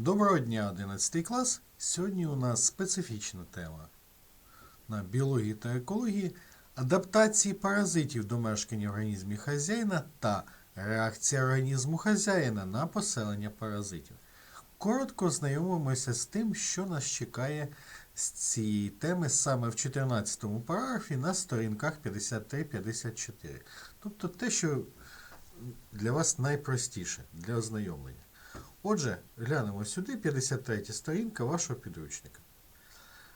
Доброго дня, 11 клас. Сьогодні у нас специфічна тема на біології та екології адаптації паразитів до мешкання в організмі хазяїна та реакція організму хазяїна на поселення паразитів. Коротко знайомимося з тим, що нас чекає з цієї теми саме в 14 му параграфі на сторінках 53-54. Тобто те, що для вас найпростіше для ознайомлення. Отже, глянемо сюди 53 сторінка вашого підручника.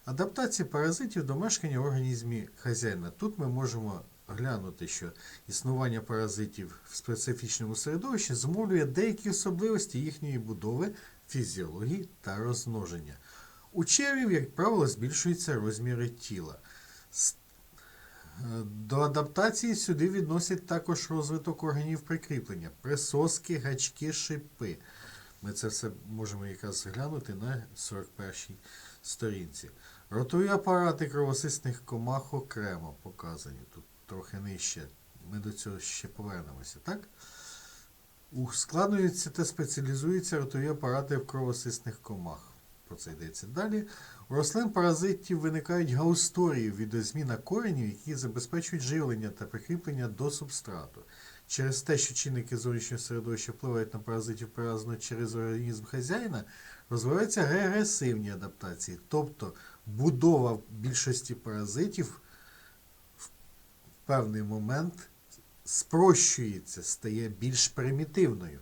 Адаптація паразитів до мешкання в організмі хазяїна. Тут ми можемо глянути, що існування паразитів в специфічному середовищі зумовлює деякі особливості їхньої будови, фізіології та розмноження. У червів, як правило, збільшуються розміри тіла. Е, До адаптації сюди відносять також розвиток органів прикріплення, присоски, гачки, шипи. Ми це все можемо якраз глянути на 41-й сторінці. Ротові апарати кровосисних комах окремо показані тут трохи нижче. Ми до цього ще повернемося, так? Ускладнюються та спеціалізуються ротові апарати в кровосисних комах. Про це йдеться далі. У рослин паразитів виникають гаусторії відозміна коренів, які забезпечують живлення та прикріплення до субстрату. Через те, що чинники зовнішнього середовища впливають на паразитів переважно через організм хазяїна, розвиваються регресивні адаптації, тобто будова більшості паразитів в певний момент спрощується, стає більш примітивною.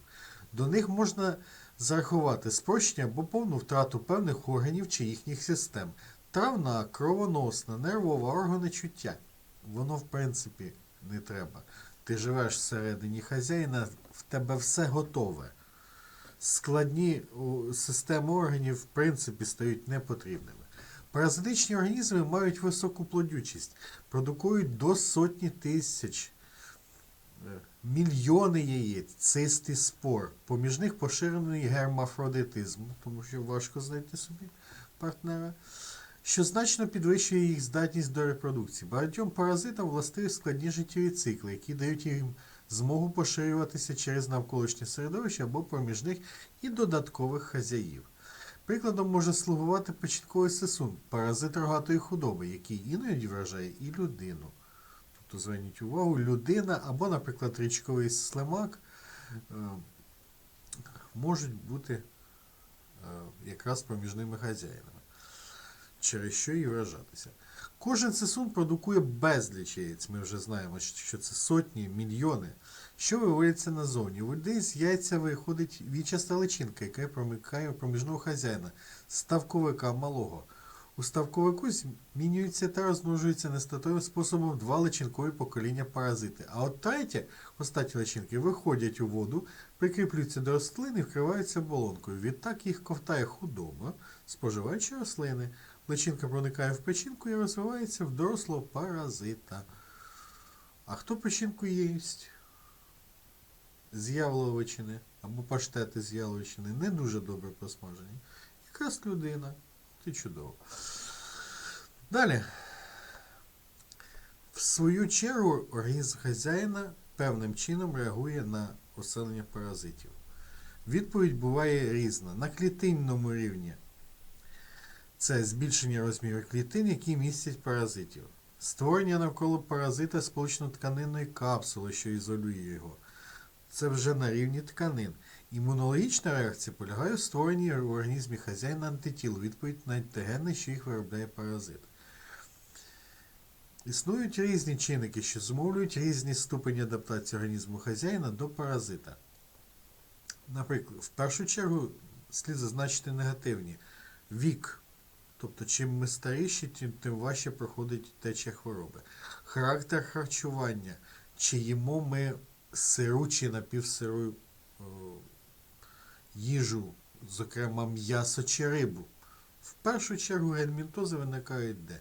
До них можна зарахувати спрощення або повну втрату певних органів чи їхніх систем. Травна, кровоносна, нервова, органи чуття. Воно, в принципі, не треба. Ти живеш всередині хазяїна, в тебе все готове. Складні системи органів, в принципі, стають непотрібними. Паразитичні організми мають високу плодючість, продукують до сотні тисяч, е, мільйони яєць, цисти спор. Поміж них поширений гермафродитизм, тому що важко знайти собі партнера, що значно підвищує їх здатність до репродукції. Багатьом паразитам властиві складні життєві цикли, які дають їм змогу поширюватися через навколишнє середовище або проміж них і додаткових хазяїв. Прикладом може слугувати печінковий сисун, паразит рогатої худоби, який іноді вражає і людину. Тобто зверніть увагу, людина або, наприклад, річковий слимак е, можуть бути е, якраз проміжними хазяїнами, через що і вражатися. Кожен сисун продукує безліч яєць. Ми вже знаємо, що це сотні, мільйони, що виводяться назовні. У людей з яйця виходить вічаста личинка, яка промикає проміжного хазяїна, ставковика малого. У ставковику змінюються та розмножуються нестатовим способом два личинкові покоління паразити. А от третє, остаті личинки, виходять у воду, прикріплюються до рослин і вкриваються оболонкою. Відтак їх ковтає худоба, споживаючи рослини. Личинка проникає в печінку і розвивається в дорослого паразита. А хто печінку їсть? З яловичини або паштети з яловичини не дуже добре просмажені. Якраз людина. Ти чудово. Далі. В свою чергу організм хазяїна певним чином реагує на оселення паразитів. Відповідь буває різна. На клітинному рівні це збільшення розміру клітин, які містять паразитів. Створення навколо паразита сполучно-тканинної капсули, що ізолює його. Це вже на рівні тканин. Імунологічна реакція полягає в створенні в організмі хазяїна антитіл, відповідь на антигени, що їх виробляє паразит. Існують різні чинники, що зумовлюють різні ступені адаптації організму хазяїна до паразита. Наприклад, в першу чергу слід зазначити негативні. Вік. Тобто, чим ми старіші, тим, тим важче проходить течія хвороби. Характер харчування. Чи їмо ми сиру чи напівсиру о, їжу, зокрема м'ясо чи рибу. В першу чергу гельмінтози виникають де?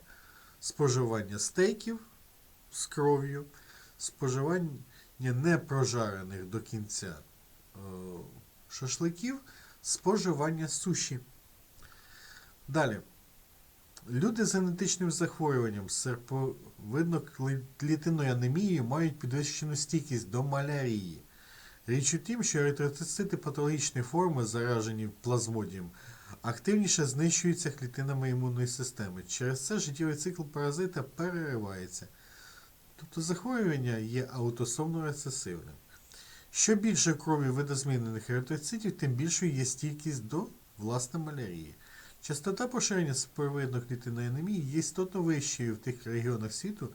Споживання стейків з кров'ю, споживання непрожарених до кінця о, шашликів, споживання суші. Далі. Люди з генетичним захворюванням з серповидно-клітинною анемією мають підвищену стійкість до малярії. Річ у тім, що еритроцити патологічної форми, заражені плазмодієм, активніше знищуються клітинами імунної системи. Через це життєвий цикл паразита переривається. Тобто захворювання є аутосомно рецесивним. Що більше крові видозмінених еритроцитів, тим більшою є стійкість до власне малярії. Частота поширення супровидно-клітинної анемії є істотно вищою в тих регіонах світу,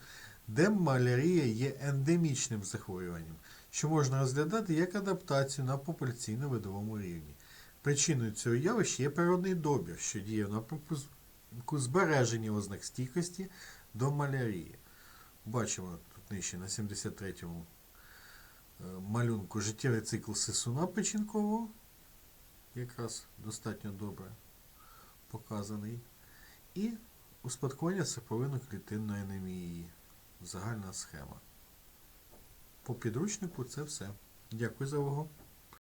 де малярія є ендемічним захворюванням, що можна розглядати як адаптацію на популяційно-видовому рівні. Причиною цього явища є природний добір, що діє напрямку з- збереження ознак стійкості до малярії. Бачимо тут нижче на 73-му е, малюнку життєвий цикл сисуна печінкового, якраз достатньо добре показаний. І успадкування серповинно-клітинної анемії. Загальна схема. По підручнику це все. Дякую за увагу.